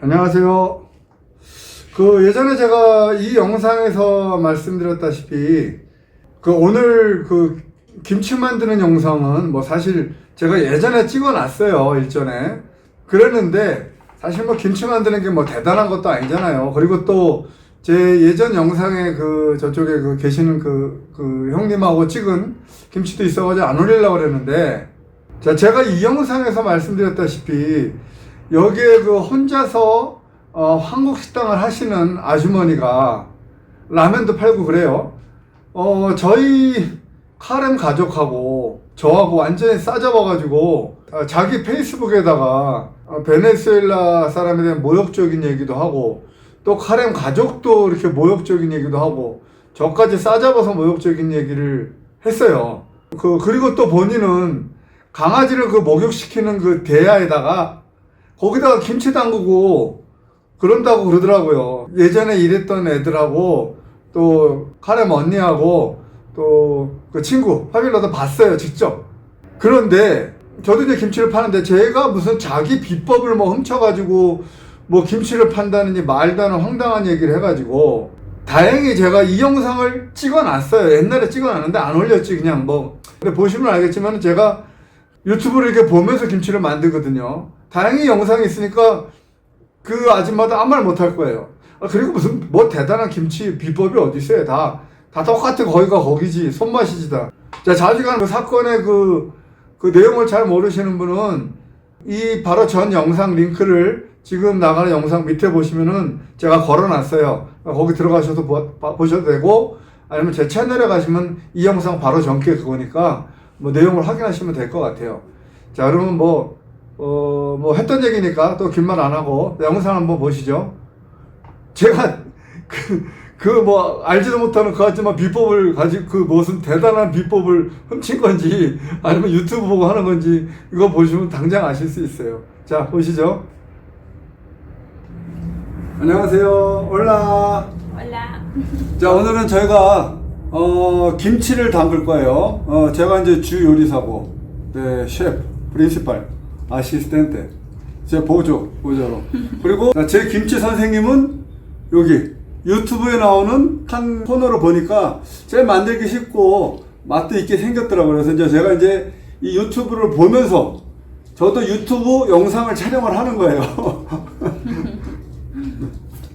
안녕하세요. 그 예전에 제가 이 영상에서 말씀드렸다시피 그 오늘 그 김치 만드는 영상은 뭐 사실 제가 예전에 찍어놨어요 일전에 그랬는데 사실 뭐 김치 만드는 게 뭐 대단한 것도 아니잖아요. 그리고 또 제 예전 영상에 그 저쪽에 그 계시는 그, 그 형님하고 찍은 김치도 있어가지고 안 올리려고 그랬는데 자, 제가 이 영상에서 말씀드렸다시피 여기에 그 혼자서 어, 한국 식당을 하시는 아주머니가 라면도 팔고 그래요. 어, 저희 카렘 가족하고 저하고 완전히 싸잡아가지고 어, 자기 페이스북에다가 어, 베네수엘라 사람에 대한 모욕적인 얘기도 하고 또 카렘 가족도 이렇게 모욕적인 얘기도 하고 저까지 싸잡아서 모욕적인 얘기를 했어요. 그 그리고 또 본인은 강아지를 그 목욕시키는 그 대야에다가 거기다가 김치 담그고 그런다고 그러더라고요. 예전에 일했던 애들하고 또 카렘 언니하고 또 그 친구 파빌러도 봤어요 직접. 그런데 저도 이제 김치를 파는데 제가 무슨 자기 비법을 뭐 훔쳐가지고 뭐 김치를 판다느니 안 황당한 얘기를 해가지고 다행히 제가 이 영상을 찍어놨어요. 옛날에 찍어놨는데 안 올렸지 그냥 뭐. 근데 보시면 알겠지만 제가 유튜브를 이렇게 보면서 김치를 만들거든요. 다행히 영상이 있으니까 그 아줌마도 아무 말 못 할 거예요. 아, 그리고 무슨 뭐 대단한 김치 비법이 어디 있어요? 다, 다 똑같아. 거기가 거기지. 손맛이지 다. 자, 자세한 그 사건의 그, 그 내용을 잘 모르시는 분은 이 바로 전 영상 링크를 지금 나가는 영상 밑에 보시면은 제가 걸어놨어요. 거기 들어가셔서 보, 봐- 보셔도 되고 아니면 제 채널에 가시면 이 영상 바로 전게 그거니까 뭐 내용을 확인하시면 될 것 같아요. 자, 그러면 뭐, 어, 뭐 했던 얘기니까 또긴말안 하고 영상 한번 보시죠. 제가 그, 그 뭐 알지도 못하는 그 아줌마 비법을 가지고 그 무슨 대단한 비법을 훔친 건지 아니면 유튜브 보고 하는 건지 이거 보시면 당장 아실 수 있어요. 자, 보시죠. 안녕하세요. 올라. Hola. 자, 오늘은 저희가 어, 김치를 담글 거예요. 어, 제가 이제 주 요리사고, 네, 셰프, 프린시팔, 아시스텐트, 제 보조, 보조로. 그리고 제 김치 선생님은 여기 유튜브에 나오는 한 코너를 보니까 제일 만들기 쉽고 맛도 있게 생겼더라고요. 그래서 이제 제가 이제 이 유튜브를 보면서 저도 유튜브 영상을 촬영을 하는 거예요.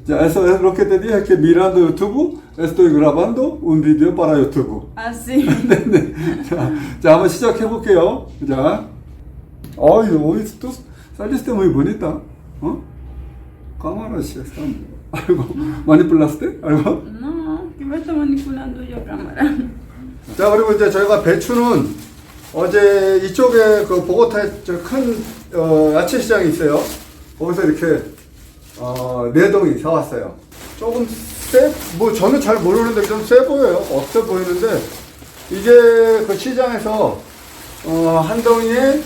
Ya, eso es lo que te dije, que mirando YouTube estoy grabando un video para YouTube. Así. 네. 자, 자, 한번 시작해 볼게요. 자, 어이, hoy tú saliste muy bonita. 어? cámara sí está. algo manipulaste? algo? No, que me está manipulando yo cámara. 자, 그리고 이제 저희가 배추는 어제 이쪽에 그 보고타에 저큰 어, 야채 시장이 있어요. 거기서 이렇게 어, 네 동이 사왔어요. 조금 세, 뭐 저는 잘 모르는데 좀 세 보여요. 없어 보이는데 이게 그 시장에서 어, 한 동이에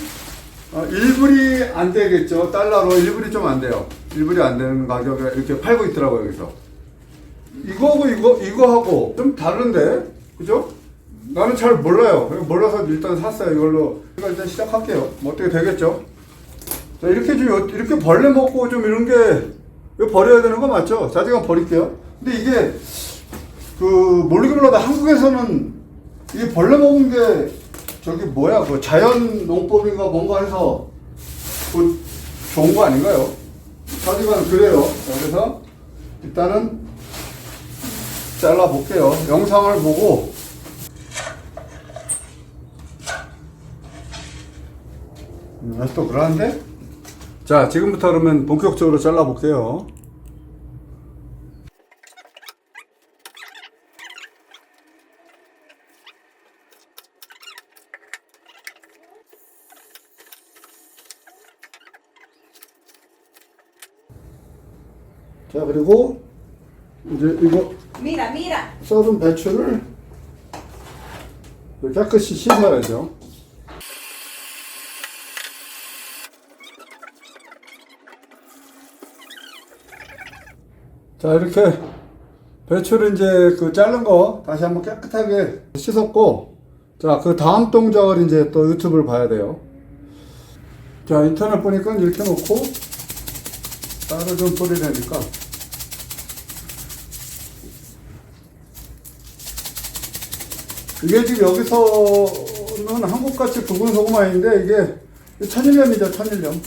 어, 1불이 안 되겠죠. 달러로 1불이 좀 안 돼요. 1불이 안 되는 가격에 이렇게 팔고 있더라고요. 여기서. 이거하고 이거 이거하고 좀 다른데 그죠? 나는 잘 몰라요. 몰라서 일단 샀어요. 이걸로 제가 일단 시작할게요. 뭐 어떻게 되겠죠? 자 이렇게 좀 요- 이렇게 벌레 먹고 좀 이런 게 이거 버려야 되는 거 맞죠? 자 제가 버릴게요. 근데 이게 그 모르게 몰라도 한국에서는 이게 벌레 먹은 게 저기 뭐야 그 자연 농법인가 뭔가 해서 그 좋은 거 아닌가요? 하지만 그래요. 자, 그래서 일단은 잘라 볼게요. 영상을 보고 음, 또 그러는데? 자, 지금부터 그러면 본격적으로 잘라 볼게요. 자, 그리고 이제 이거 Mira, mira. 썰은 배추를 깨끗이 씻어야죠. 자, 이렇게 배추를 이제 그 자른 거 다시 한번 깨끗하게 씻었고, 자, 그 다음 동작을 이제 또 유튜브를 봐야 돼요. 자, 인터넷 보니까 이렇게 놓고, 쌀을 좀 뿌리려니까. 이게 지금 여기서는 한국같이 굵은 소금 아닌데 이게 천일염이죠, 천일염.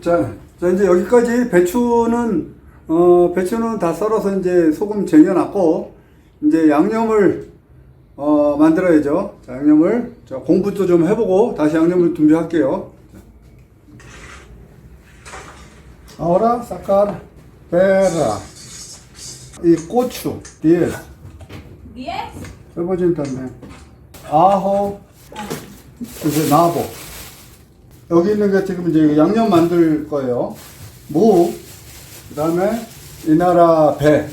자, 자 이제 여기까지 배추는 어 배추는 다 썰어서 이제 소금 쟁여놨고 이제 양념을 어 만들어야죠. 자, 양념을 자, 공부 도 좀 해보고 다시 양념을 준비할게요. Ahora sacar pera 이 고추 diez. Diez. 해보진 다음에 아호 이제 나보. 여기 있는 게 지금 이제 양념 만들 거예요. 무. 그다음에 이 나라 배.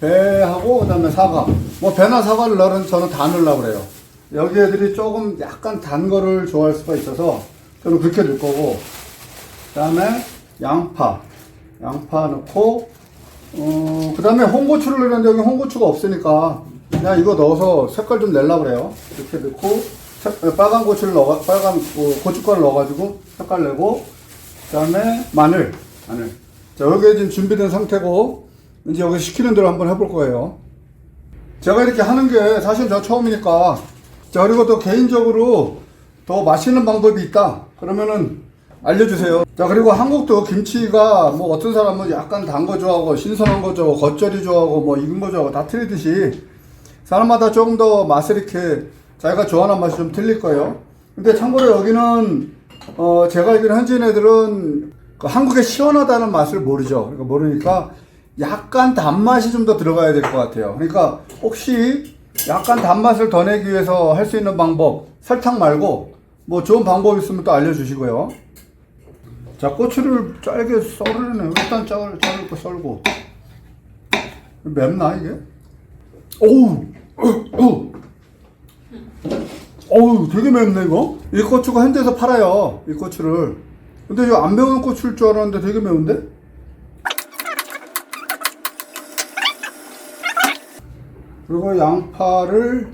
배하고 그다음에 사과. 뭐 배나 사과를 넣으면 저는 다 넣으려고 그래요. 여기 애들이 조금 약간 단 거를 좋아할 수가 있어서 저는 그렇게 넣을 거고. 그다음에 양파 양파 넣고 어, 그 다음에 홍고추를 넣는데 여기 홍고추가 없으니까 그냥 이거 넣어서 색깔 좀 내려고 그래요. 이렇게 넣고 색- 빨간 고추를 넣어 빨간 고- 고춧가루 넣어가지고 색깔 내고 그 다음에 마늘 마늘 자 여기에 지금 준비된 상태고 이제 여기 시키는 대로 한번 해볼 거예요. 제가 이렇게 하는 게 사실 저 처음이니까 자 그리고 또 개인적으로 더 맛있는 방법이 있다 그러면은 알려주세요 자 그리고 한국도 김치가 뭐 어떤 사람은 약간 단 거 좋아하고 신선한 거 좋아하고 겉절이 좋아하고 뭐 익은 거 좋아하고 다 틀리듯이 사람마다 조금 더 맛을 이렇게 자기가 좋아하는 맛이 좀 틀릴 거예요 근데 참고로 여기는 어 제가 알기로 현지인 애들은 그 한국의 시원하다는 맛을 모르죠 그러니까 모르니까 약간 단맛이 좀 더 들어가야 될 것 같아요. 그러니까 혹시 약간 단맛을 더 내기 위해서 할 수 있는 방법, 설탕 말고 뭐 좋은 방법 있으면 또 알려주시고요. 자, 고추를 짧게 썰으네요. 일단 짤, 짧게 썰고. 맵나, 이게? 오우! 어우! 어우, 되게 맵네, 이거? 이 고추가 현지에서 팔아요. 이 고추를. 근데 이거 안 매운 고추일 줄 알았는데 되게 매운데? 그리고 양파를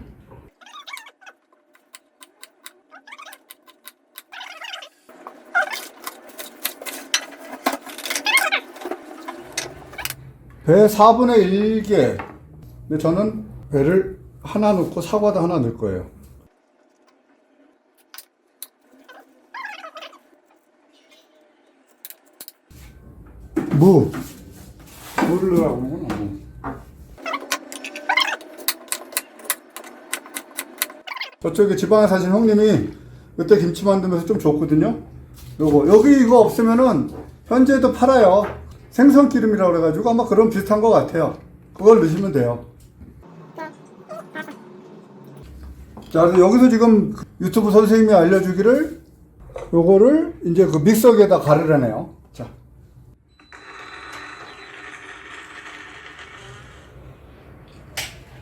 배 4분의 1개. 근데 저는 배를 하나 넣고 사과도 하나 넣을 거예요. 무. 무를 넣으라고 하는구나, 무. 저쪽에 지방에 사신 형님이 그때 김치 만들면서 좀 줬거든요. 요거 여기 이거 없으면은 현재도 팔아요. 생선 기름이라고 그래가지고 아마 그런 비슷한 것 같아요. 그걸 넣으시면 돼요. 자, 그래서 여기서 지금 유튜브 선생님이 알려주기를 요거를 이제 그 믹서기에다 가르라네요. 자.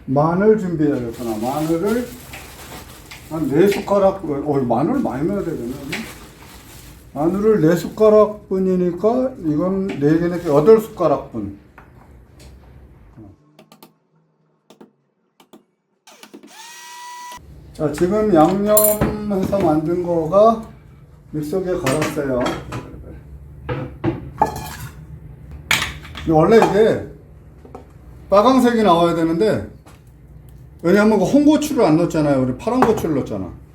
마늘 준비해야겠구나. 마늘을 한네 숟가락, 어, 마늘 많이 넣어야 되겠네. 마늘을 네 숟가락 분이니까 이건 네 개니까 여덟 숟가락 분. 자, 지금 양념해서 만든 거가 믹서기에 갈았어요. 원래 이게 빨강색이 나와야 되는데 왜냐하면 그 홍고추를 안 넣었잖아요. 우리 파란 고추를 넣었잖아.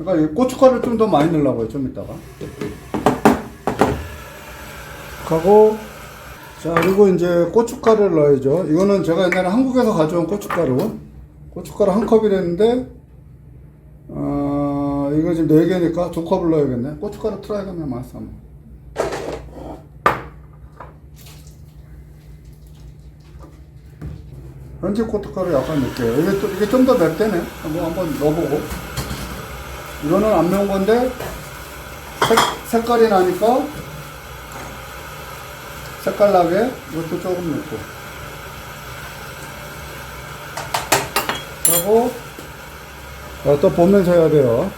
그러니까 이 고춧가루를 좀더 많이 넣으려고요. 좀 이따가. 하고 자 그리고 이제 고춧가루를 넣어야죠. 이거는 제가 옛날에 한국에서 가져온 고춧가루. 고춧가루 한 컵이랬는데 어 이거 지금 네 개니까 두 컵을 넣어야겠네. 고춧가루 틀어야겠네. 맛있어. 현지 고춧가루 약간 넣을게요. 이게, 또- 이게 좀 더 맵대네. 한번, 한번 넣어보고. 이거는 안 매운 건데, 색, 색깔이 나니까, 색깔 나게 이것도 조금 넣고. 하고, 자, 또 보면서 해야 돼요.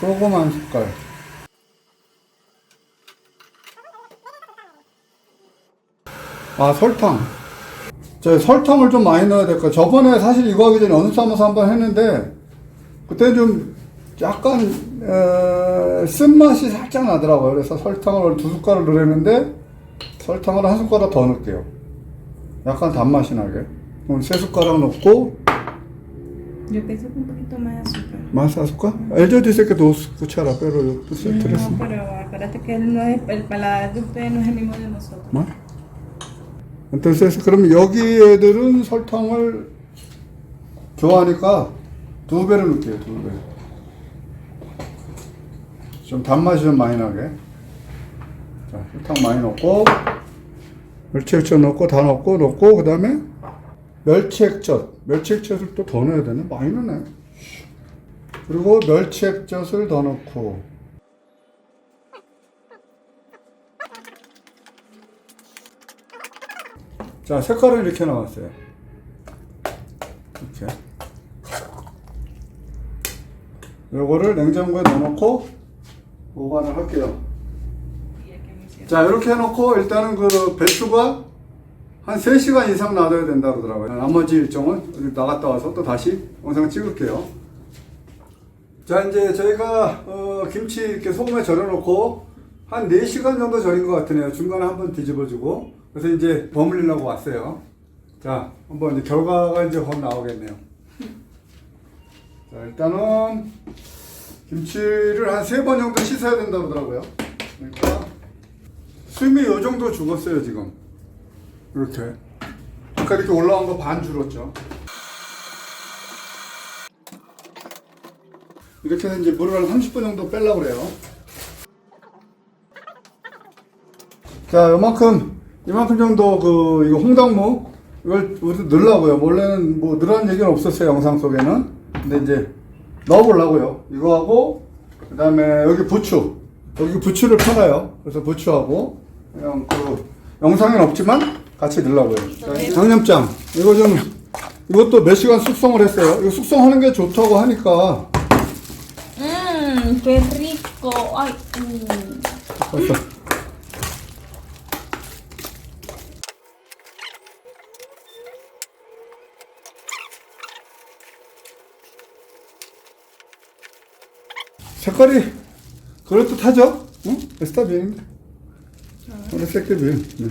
소금 한 숟갈. 아, 설탕. 자, 저 설탕을 좀 많이 넣어야 될까. 저번에 사실 이거 하기 전에 연습하면서 한번 했는데 그때 좀 약간 에, 쓴맛이 살짝 나더라고요. 그래서 설탕을 두 숟가락 넣었는데 설탕을 한 숟가락 더 넣을게요. 약간 단맛이 나게. 그럼 세 숟가락 넣고 Yo pienso que un poquito más de azúcar. más azúcar. Ellos dicen que dos cucharas, pero yo puse tres. No, pero acuérdate que él no es, el paladar de ustedes no es el mismo de nosotros. 뭐? Entonces, 그럼 여기 애들은 설탕을 좋아하니까 두 배를 넣을게요, 두 배. 좀 단맛이 좀 많이 나게. 자, 설탕 많이 넣고, 멸치액젓 넣고, 다 넣고, 넣고, 그 다음에 멸치액젓. 멸치액젓을 또 더 넣어야 되네? 많이 넣네. 그리고 멸치액젓을 더 넣고, 자, 색깔은 이렇게 나왔어요. 이렇게. 요거를 냉장고에 넣어놓고 보관을 할게요. 자, 이렇게 해놓고 일단은 그 배추가 한 3시간 이상 놔둬야 된다 그러더라고요. 나머지 일정은 나갔다 와서 또 다시 영상 찍을게요. 자, 이제 저희가 어, 김치 이렇게 소금에 절여놓고 한 4시간 정도 절인 것 같으네요. 중간에 한번 뒤집어주고. 그래서 이제 버무리려고 왔어요. 자, 한번 이제 결과가 이제 곧 나오겠네요. 자, 일단은 김치를 한 세 번 정도 씻어야 된다고 하더라고요. 그러니까 숨이 요 정도 죽었어요, 지금. 이렇게. 아까 이렇게 올라온 거 반 줄었죠. 이렇게 해서 이제 물을 한 30분 정도 빼려고 그래요. 자, 요만큼, 이만큼 정도 그, 이거 홍당무, 이걸 우리 넣으려고요. 원래는 뭐 넣으라는 얘기는 없었어요, 영상 속에는. 근데 이제 넣어보려고요. 이거 하고, 그 다음에 여기 부추. 여기 부추를 팔아요. 그래서 부추하고, 그냥 그, 영상엔 없지만 같이 넣으려고요. 자, 이 양념장. 이거 좀, 이것도 몇 시간 숙성을 했어요. 이거 숙성하는 게 좋다고 하니까. Mmm, qué rico. Ay, mm. 색깔이 그럴듯하죠? 응? 에스타 비인데. 오늘 색깔 비인. 네.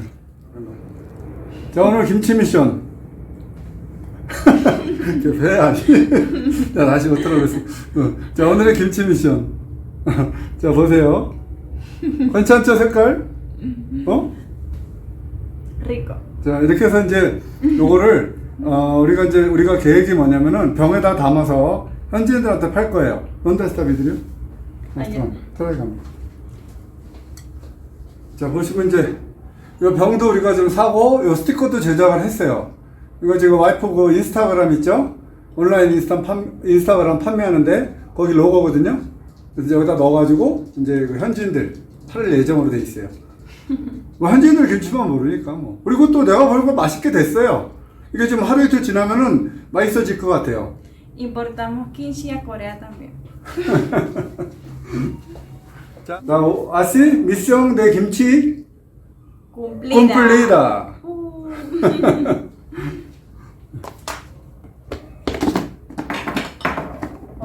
자 오늘 김치 미션. 배 아니? 자 다시 못 들어보겠습니다. 어, 자 오늘의 김치 미션. 자 보세요. 괜찮죠 색깔? 어? rico. 자 이렇게 해서 이제 요거를 어, 우리가 이제 우리가 계획이 뭐냐면은 병에다 담아서 현지인들한테 팔 거예요. 넌데 스타비들요? 아니요. 트라이 갑니다. 자 보시면 이제 이 병도 우리가 좀 사고 요 스티커도 제작을 했어요. 이거 지금 와이프 그 인스타그램 있죠? 온라인 인스타 판, 인스타그램 판매하는데 거기 로고거든요. 그래서 여기다 넣어가지고 이제 그 현지인들 팔을 예정으로 돼 있어요. 뭐 현지인들 김치만 모르니까 뭐. 그리고 또 내가 보니까 맛있게 됐어요. 이게 지금 하루 이틀 지나면은 맛있어질 것 같아요. Importamos kimchi a Corea también. 자, 나 아시 미션 대 김치. 콤플리다. Uh.